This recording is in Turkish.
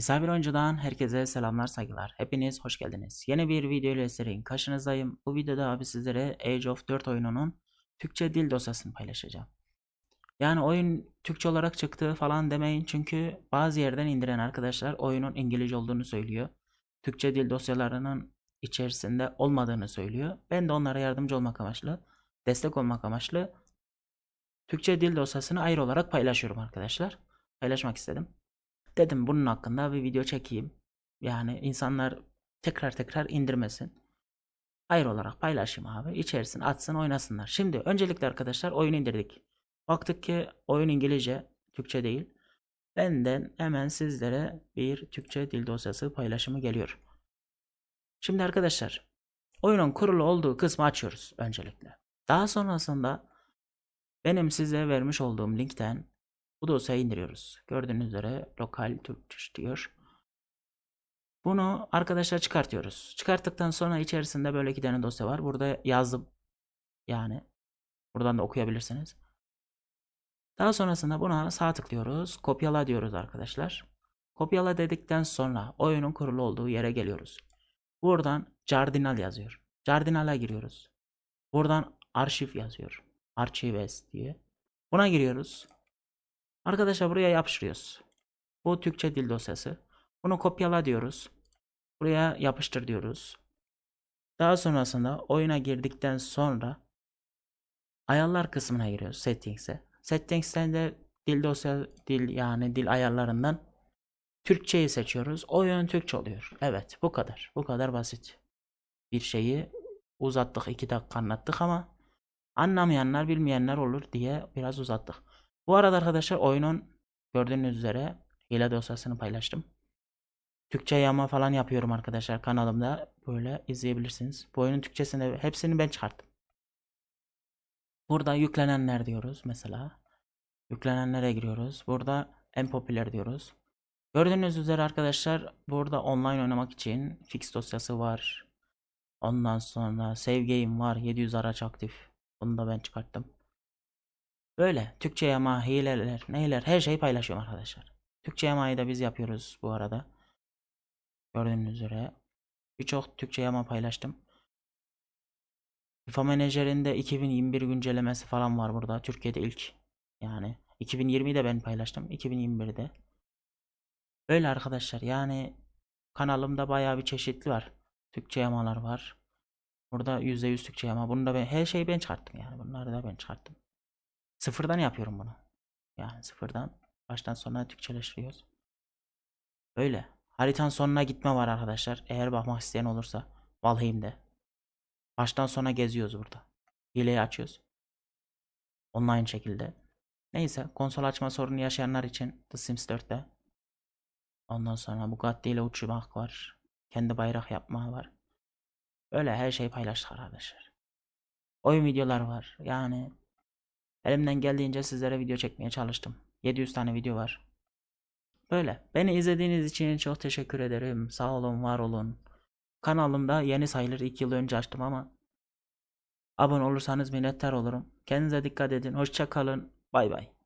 Misafir Oyuncu'dan herkese selamlar saygılar. Hepiniz hoş geldiniz. Yeni bir video ile serinin karşınızdayım. Bu videoda abi sizlere Age of 4 oyununun Türkçe dil dosyasını paylaşacağım. Yani oyun Türkçe olarak çıktı falan demeyin çünkü bazı yerden indiren arkadaşlar oyunun İngilizce olduğunu söylüyor. Türkçe dil dosyalarının içerisinde olmadığını söylüyor. Ben de onlara yardımcı olmak amaçlı, destek olmak amaçlı Türkçe dil dosyasını ayrı olarak paylaşıyorum arkadaşlar. Paylaşmak istedim. Dedim bunun hakkında bir video çekeyim. Yani insanlar tekrar tekrar indirmesin. Ayrı olarak paylaşayım abi. İçerisine atsın oynasınlar. Şimdi öncelikle arkadaşlar oyun indirdik. Baktık ki oyun İngilizce, Türkçe değil. Benden hemen sizlere bir Türkçe dil dosyası paylaşımı geliyor. Şimdi arkadaşlar oyunun kurulu olduğu kısmı açıyoruz öncelikle. Daha sonrasında benim size vermiş olduğum linkten bu dosyayı indiriyoruz. Gördüğünüz üzere lokal Türkçe diyor. Bunu arkadaşlar çıkartıyoruz. Çıkarttıktan sonra içerisinde böyle iki tane dosya var. Burada yazdım. Yani buradan da okuyabilirsiniz. Daha sonrasında buna sağ tıklıyoruz. Kopyala diyoruz arkadaşlar. Kopyala dedikten sonra oyunun kurulu olduğu yere geliyoruz. Buradan Cardinal yazıyor. Cardinal'a giriyoruz. Buradan arşiv yazıyor. Archives diye. Buna giriyoruz. Arkadaşlar buraya yapıştırıyoruz. Bu Türkçe dil dosyası. Bunu kopyala diyoruz. Buraya yapıştır diyoruz. Daha sonrasında oyuna girdikten sonra ayarlar kısmına giriyoruz settings'e. Settings'ten de dil dosya dil yani dil ayarlarından Türkçeyi seçiyoruz. Oyun Türkçe oluyor. Evet bu kadar. Bu kadar basit. Bir şeyi uzattık iki dakika anlattık ama anlamayanlar bilmeyenler olur diye biraz uzattık. Bu arada arkadaşlar oyunun gördüğünüz üzere hile dosyasını paylaştım. Türkçe yama falan yapıyorum arkadaşlar kanalımda. Böyle izleyebilirsiniz. Bu oyunun Türkçesini hepsini ben çıkarttım. Burada yüklenenler diyoruz mesela. Yüklenenlere giriyoruz. Burada en popüler diyoruz. Gördüğünüz üzere arkadaşlar burada online oynamak için fix dosyası var. Ondan sonra save game var. 700 araç aktif. Bunu da ben çıkarttım. Böyle Türkçe yama, hileler, neyler her şeyi paylaşıyorum arkadaşlar. Türkçe yamayı da biz yapıyoruz bu arada. Gördüğünüz üzere. Birçok Türkçe yama paylaştım. FIFA Menajer'inde 2021 güncellemesi falan var burada. Türkiye'de ilk. Yani 2020'de de ben paylaştım. 2021'de. Böyle arkadaşlar yani kanalımda bayağı bir çeşitli var. Türkçe yamalar var. Burada %100 Türkçe yama. Bunu da ben her şeyi ben çıkarttım yani. Bunları da ben çıkarttım. Sıfırdan yapıyorum bunu. Yani sıfırdan baştan sona Türkçeleştiriyoruz. Böyle. Haritanın sonuna gitme var arkadaşlar. Eğer bakmak isteyen olursa. Valheim'de. Baştan sona geziyoruz burada. Hileyi açıyoruz. Online şekilde. Neyse konsol açma sorunu yaşayanlar için The Sims 4'te. Ondan sonra Bugatti ile uçmak var. Kendi bayrak yapma var. Öyle her şeyi paylaştık arkadaşlar. Oyun videolar var. Yani Elimden geldiğince sizlere video çekmeye çalıştım. 700 tane video var. Böyle. Beni izlediğiniz için çok teşekkür ederim. Sağ olun, var olun. Kanalımda yeni sayılır 2 yıl önce açtım ama abone olursanız minnettar olurum. Kendinize dikkat edin. Hoşça kalın. Bay bay.